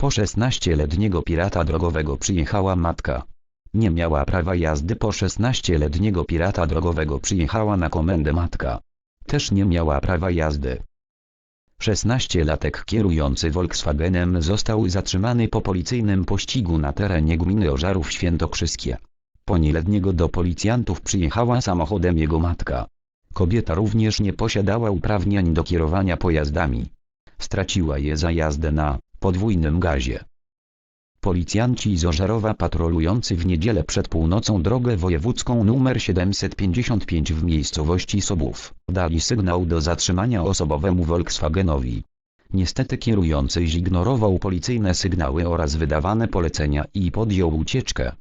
Po 16-letniego pirata drogowego przyjechała matka. Nie miała prawa jazdy po 16-letniego pirata drogowego przyjechała na komendę matka. Też nie miała prawa jazdy. 16-latek kierujący Volkswagenem został zatrzymany po policyjnym pościgu na terenie gminy Ożarów Świętokrzyskie. Po nieletniego do policjantów przyjechała samochodem jego matka. Kobieta również nie posiadała uprawnień do kierowania pojazdami. Straciła je za jazdę na podwójnym gazie. Policjanci z Ożarowa patrolujący w niedzielę przed północą drogę wojewódzką nr 755 w miejscowości Sobów dali sygnał do zatrzymania osobowemu Volkswagenowi. Niestety kierujący zignorował policyjne sygnały oraz wydawane polecenia i podjął ucieczkę.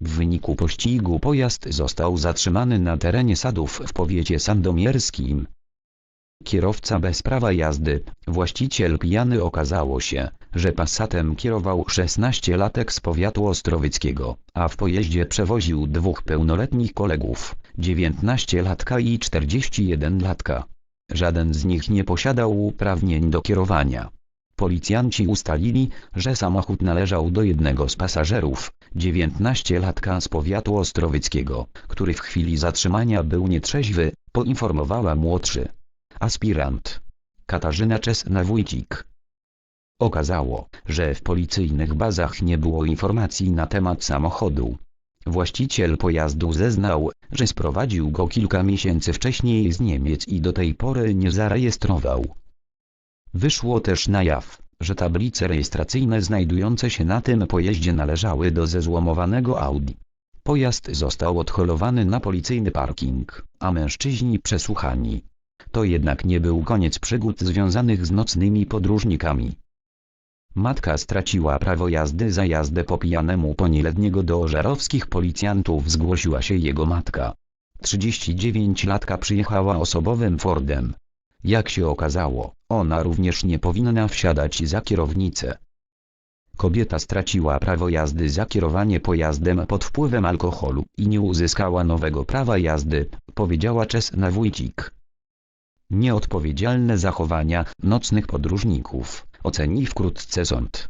W wyniku pościgu pojazd został zatrzymany na terenie sadów w powiecie sandomierskim. Kierowca bez prawa jazdy, właściciel pijany okazało się, że Passatem kierował 16-latek z powiatu ostrowyckiego, a w pojeździe przewoził dwóch pełnoletnich kolegów, 19-latka i 41-latka. Żaden z nich nie posiadał uprawnień do kierowania. Policjanci ustalili, że samochód należał do jednego z pasażerów, 19-latka z powiatu ostrowyckiego, który w chwili zatrzymania był nietrzeźwy, poinformowała młodszy aspirant Katarzyna Czesna-Wójcik. Okazało, że w policyjnych bazach nie było informacji na temat samochodu. Właściciel pojazdu zeznał, że sprowadził go kilka miesięcy wcześniej z Niemiec i do tej pory nie zarejestrował. Wyszło też na jaw, że tablice rejestracyjne znajdujące się na tym pojeździe należały do zezłomowanego Audi. Pojazd został odholowany na policyjny parking, a mężczyźni przesłuchani. To jednak nie był koniec przygód związanych z nocnymi podróżnikami. Matka straciła prawo jazdy za jazdę po pijanemu po do ożarowskich policjantów zgłosiła się jego matka. 39-latka przyjechała osobowym Fordem. Jak się okazało, ona również nie powinna wsiadać za kierownicę. Kobieta straciła prawo jazdy za kierowanie pojazdem pod wpływem alkoholu i nie uzyskała nowego prawa jazdy, powiedziała Czesna Wójcik. Nieodpowiedzialne zachowania nocnych podróżników oceni wkrótce sąd.